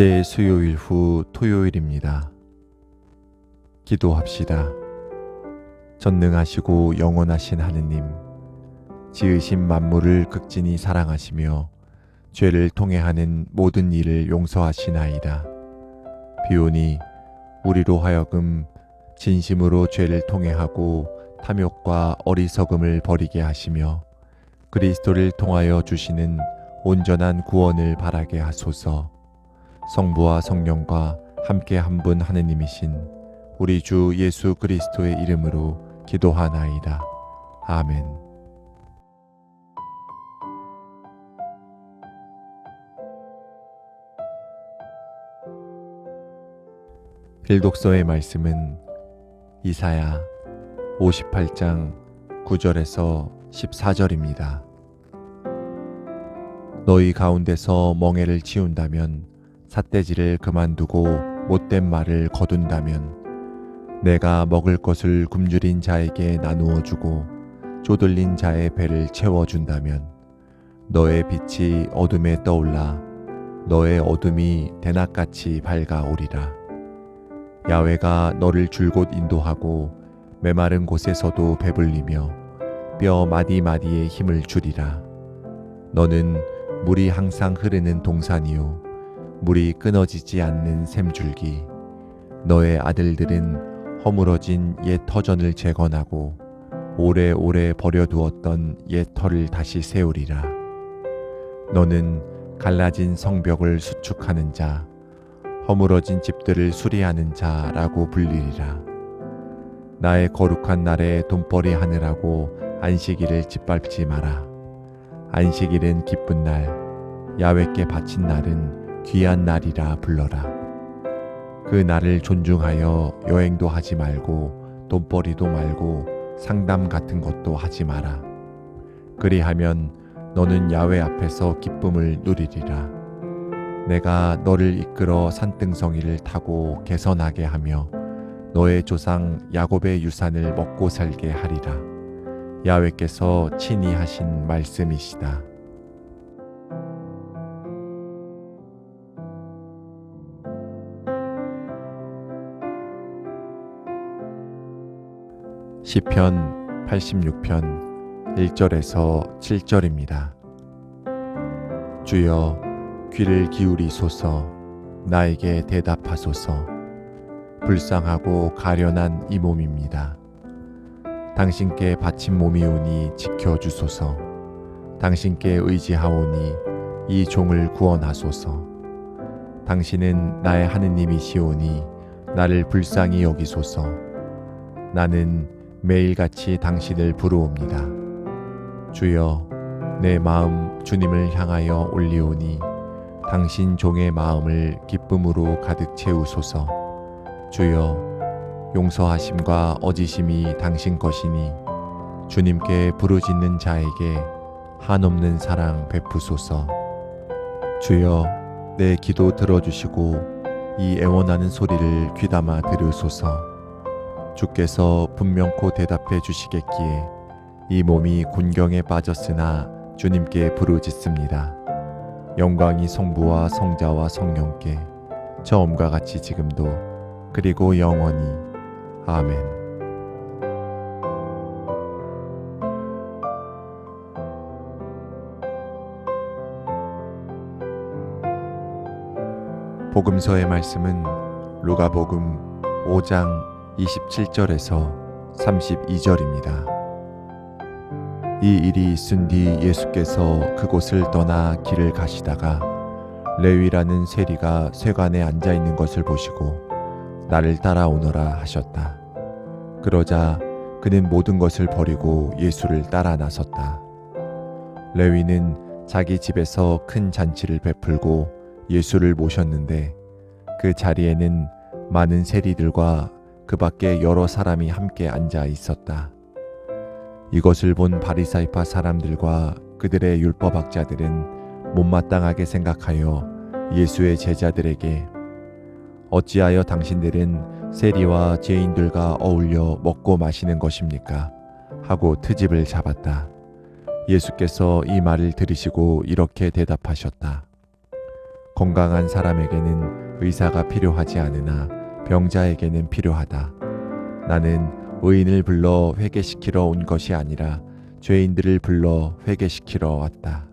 제 수요일 후 토요일입니다. 기도합시다. 전능하시고 영원하신 하느님, 지으신 만물을 극진히 사랑하시며 죄를 통해 하는 모든 일을 용서하시나이다. 비오니 우리로 하여금 진심으로 죄를 통해 하고 탐욕과 어리석음을 버리게 하시며 그리스도를 통하여 주시는 온전한 구원을 바라게 하소서. 성부와 성령과 함께 한 분 하느님이신 우리 주 예수 그리스도의 이름으로 기도하나이다. 아멘. 빌독서의 말씀은 이사야 58장 9절에서 14절입니다. 너희 가운데서 멍해를 치운다면 삿대질을 그만두고 못된 말을 거둔다면 내가 먹을 것을 굶주린 자에게 나누어 주고 쪼들린 자의 배를 채워 준다면 너의 빛이 어둠에 떠올라 너의 어둠이 대낮같이 밝아오리라. 야외가 너를 줄곧 인도하고 메마른 곳에서도 배불리며 뼈 마디마디에 힘을 주리라. 너는 물이 항상 흐르는 동산이요 물이 끊어지지 않는 샘줄기. 너의 아들들은 허물어진 옛 터전을 재건하고 오래오래 버려두었던 옛 터를 다시 세우리라. 너는 갈라진 성벽을 수축하는 자 허물어진 집들을 수리하는 자라고 불리리라. 나의 거룩한 날에 돈벌이 하느라고 안식일을 짓밟지 마라. 안식일은 기쁜 날 야외께 바친 날은 귀한 날이라 불러라. 그 날을 존중하여 여행도 하지 말고 돈벌이도 말고 상담 같은 것도 하지 마라. 그리하면 너는 야외 앞에서 기쁨을 누리리라. 내가 너를 이끌어 산등성이를 타고 개선하게 하며 너의 조상 야곱의 유산을 먹고 살게 하리라. 야외께서 친히 하신 말씀이시다. 시편 86편 1절에서 7절입니다. 주여 귀를 기울이소서. 나에게 대답하소서. 불쌍하고 가련한 이 몸입니다. 당신께 바친 몸이오니 지켜주소서. 당신께 의지하오니 이 종을 구원하소서. 당신은 나의 하느님이시오니 나를 불쌍히 여기소서. 나는 매일같이 당신을 부르옵니다. 주여, 내 마음 주님을 향하여 올리오니 당신 종의 마음을 기쁨으로 가득 채우소서. 주여, 용서하심과 어지심이 당신 것이니 주님께 부르짖는 자에게 한없는 사랑 베푸소서. 주여, 내 기도 들어주시고 이 애원하는 소리를 귀담아 들으소서. 주께서 분명코 대답해 주시겠기에 이 몸이 곤경에 빠졌으나 주님께 부르짖습니다. 영광이 성부와 성자와 성령께 처음과 같이 지금도 그리고 영원히 아멘. 복음서의 말씀은 루가복음 5장 27절에서 32절입니다. 이 일이 있은 뒤 예수께서 그곳을 떠나 길을 가시다가 레위라는 세리가 쇠관에 앉아 있는 것을 보시고 나를 따라오너라 하셨다. 그러자 그는 모든 것을 버리고 예수를 따라 나섰다. 레위는 자기 집에서 큰 잔치를 베풀고 예수를 모셨는데 그 자리에는 많은 세리들과 그 밖에 여러 사람이 함께 앉아 있었다. 이것을 본 바리사이파 사람들과 그들의 율법학자들은 못마땅하게 생각하여 예수의 제자들에게 어찌하여 당신들은 세리와 죄인들과 어울려 먹고 마시는 것입니까? 하고 트집을 잡았다. 예수께서 이 말을 들으시고 이렇게 대답하셨다. 건강한 사람에게는 의사가 필요하지 않으나 병자에게는 필요하다. 나는 의인을 불러 회개시키러 온 것이 아니라 죄인들을 불러 회개시키러 왔다.